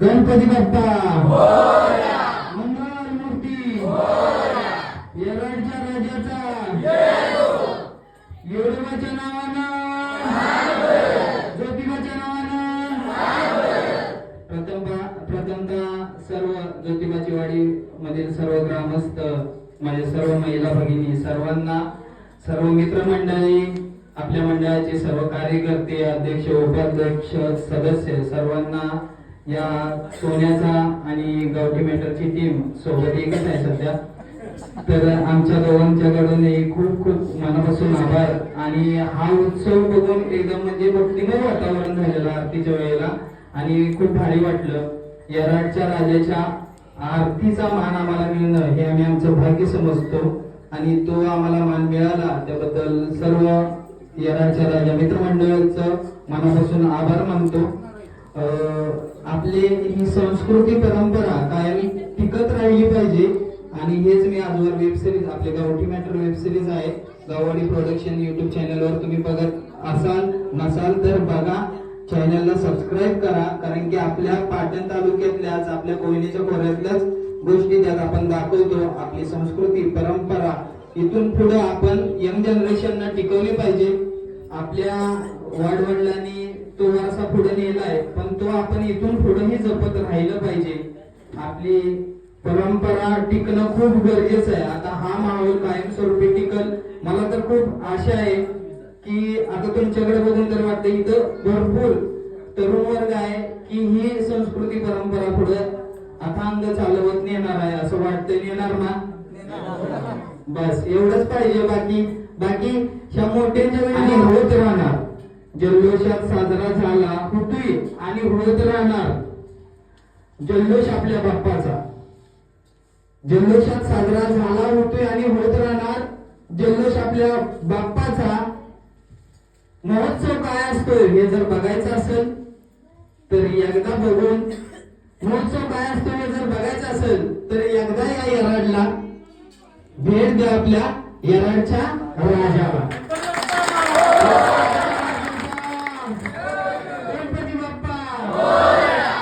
गणपती बाप्पा. मूर्ती राजाचा. येडोबाच्या नावानं. ज्योतिबाच्या नावानं. प्रथम प्रथमतः सर्व ज्योतिबाची वाडी मधील सर्व ग्रामस्थ माझ्या सर्व महिला भगिनी सर्वांना सर्व मित्रमंडळी आपल्या मंडळाचे सर्व कार्यकर्ते अध्यक्ष उपाध्यक्ष सदस्य सर्वांना या सोन्याचा आणि गावठी मेटरची टीम सोबत एकच आहे सध्या. तर आमच्या दोघांच्याकडून एक खूप खूप मनापासून आभार. आणि हा उत्सव बघून एकदम म्हणजे भक्तिमय वातावरण झालेलं आरतीच्या वेळेला. आणि खूप भारी वाटलं. यराडच्या राजाच्या आरतीचा मान आम्हाला मिळणं हे आम्ही आमचं भाग्य समजतो. आणि तो आम्हाला मान मिळाला. त्याबद्दल सर्व यराडच्या राजा मित्रमंडळाचं मनापासून आभार मानतो. अं, आपली ही संस्कृती परंपरा कायम टिकत राहिली पाहिजे. आणि हेच मी आजवर वेब सिरीज आपले गावठी मॅटर वेब सिरीज आहे. गाववाडी प्रोडक्शन युट्यूब चॅनलवर तुम्ही बघत असाल नसाल तर बघा. चॅनलला सबस्क्राईब करा कारण की आपल्या पाटण तालुक्यातल्याच आपल्या कोयनेच्या खोऱ्यातल्याच गोष्टी त्यात आपण दाखवतो. आपली संस्कृती परंपरा इथून पुढे आपण यंग जनरेशनना टिकवली पाहिजे. आपल्या वाडवडिलांनी पुढे नेलाय पण तो आपण इथून पुढेही जपत राहिलं पाहिजे. आपली परंपरा टिकणं खूप गरजेचं आहे. आता हा माहोल कायमस्वरूपी टिकल. मला तर खूप आशा आहे की आता तुमच्याकडे बघून तर वाटतं इथं भरपूर तरुण वर्ग आहे की ही संस्कृती परंपरा पुढे अथांग चालवत नेणार आहे असं वाटतं नेणार ना? बस एवढंच पाहिजे बाकी. बाकी ह्या मोठ्यांच्या वेळी होत राहणार. जल्लोषात साजरा झाला होतोय आणि होत राहणार? जल्लोष आपल्या बाप्पाचा. जल्लोषात साजरा झाला होतोय आणि होत राहणार जल्लोष आपल्या बाप्पाचा. महोत्सव काय असतोय हे जर बघायचं असेल तर एकदा बघून महोत्सव काय असतो हे जर बघायचं असेल तर एकदा या येराडला भेट द्या आपल्या येराडच्या राजाला गणपती बाप्पा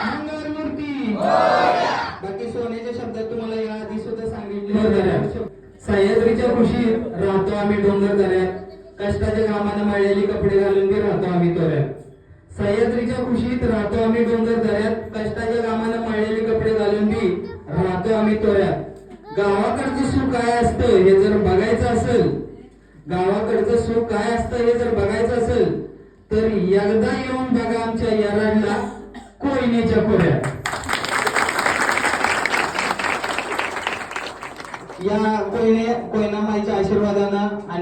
मंगल मूर्ती बाकी सोन्याच्या शब्दात तुम्हाला या आधी सुद्धा सांगितले? हो, सह्याद्रीच्या खुशीत राहतो आम्ही डोंगर दऱ्यात कष्टाच्या कामानं मळलेली कपडे घालून बी राहतो आम्ही तोऱ्यात. सह्याद्रीच्या खुशीत राहतो आम्ही डोंगर दऱ्यात कष्टाच्या कामानं मळलेली कपडे घालून बी राहतो आम्ही तोऱ्यात. गावाकडचं सुख काय असतं हे जर बघायचं असेल गावाकडचं सुख काय असतं हे जर बघायचं असेल तर एकदा येऊन बघा आमच्या याराडला कोयनेच्या खोऱ्यात. या कोयने कोयना माईच्या आशीर्वादानं? आणि